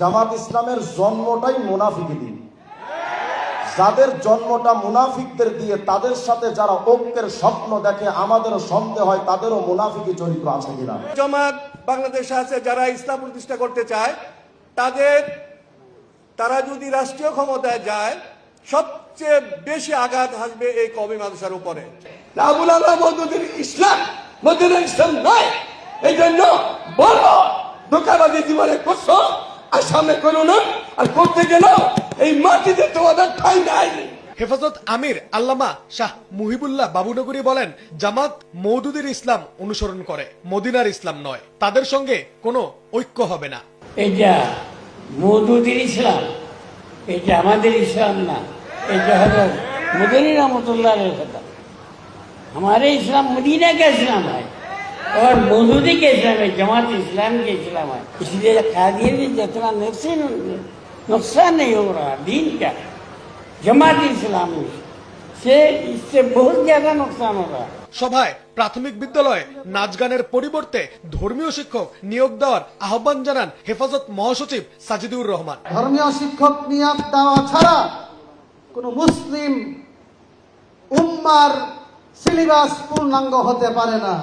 জামাত ইসলামের জন্মটাই মুনাফিকি দিন। যাদের জন্মটা মুনাফিকদের দিয়ে তাদের সাথে যারা ঐক্যের স্বপ্ন দেখে আমাদেরও সন্দেহ হয় তাদেরও মুনাফিকি চরিত্র আছে কিনা। জমাত বাংলাদেশে আছে যারা ইসলাম প্রতিষ্ঠা করতে চায় তাদের তারা যদি রাষ্ট্রীয় ক্ষমতায় যায় সবচেয়ে বেশি আঘাত আসবে এই কবি মানুষের উপরে। আবুল আল্লাহ মদুদের ইসলাম ইসলাম নয় এই জন্য বড় ধোকাবাজি জীবনে করছ। আর সামনে করো না আর করতে গেল এই মাটিতে তোমাদের ঠাই নাই হেফাজত আমির আল্লামা শাহ মুহিবুল্লাহ বাবুনগরী বলেন জামাত মৌদুদের ইসলাম অনুসরণ করে মদিনার ইসলাম নয় তাদের সঙ্গে কোনো ঐক্য হবে না এটা মধুদের ইসলাম এটা আমাদের ইসলাম না এটা হলো মদিনী রহমতুল্লাহ কথা हमारे इस्लाम मदीना का इस्लाम है और मौजूदी के इस्लाम है जमात इस्लाम के इस्लाम है इसलिए कादिर में जितना नुकसान नुकसान नहीं हो रहा दीन का जमात इस्लाम से इससे बहुत ज्यादा नुकसान हो रहा है সভায় প্রাথমিক বিদ্যালয়ে নাচ গানের পরিবর্তে ধর্মীয় শিক্ষক নিয়োগ দেওয়ার আহ্বান জানান হেফাজত মহাসচিব সাজিদুর রহমান ধর্মীয় শিক্ষক নিয়োগ দেওয়া ছাড়া কোনো মুসলিম উম্মার সিলেবাস পূর্ণাঙ্গ হতে পারে না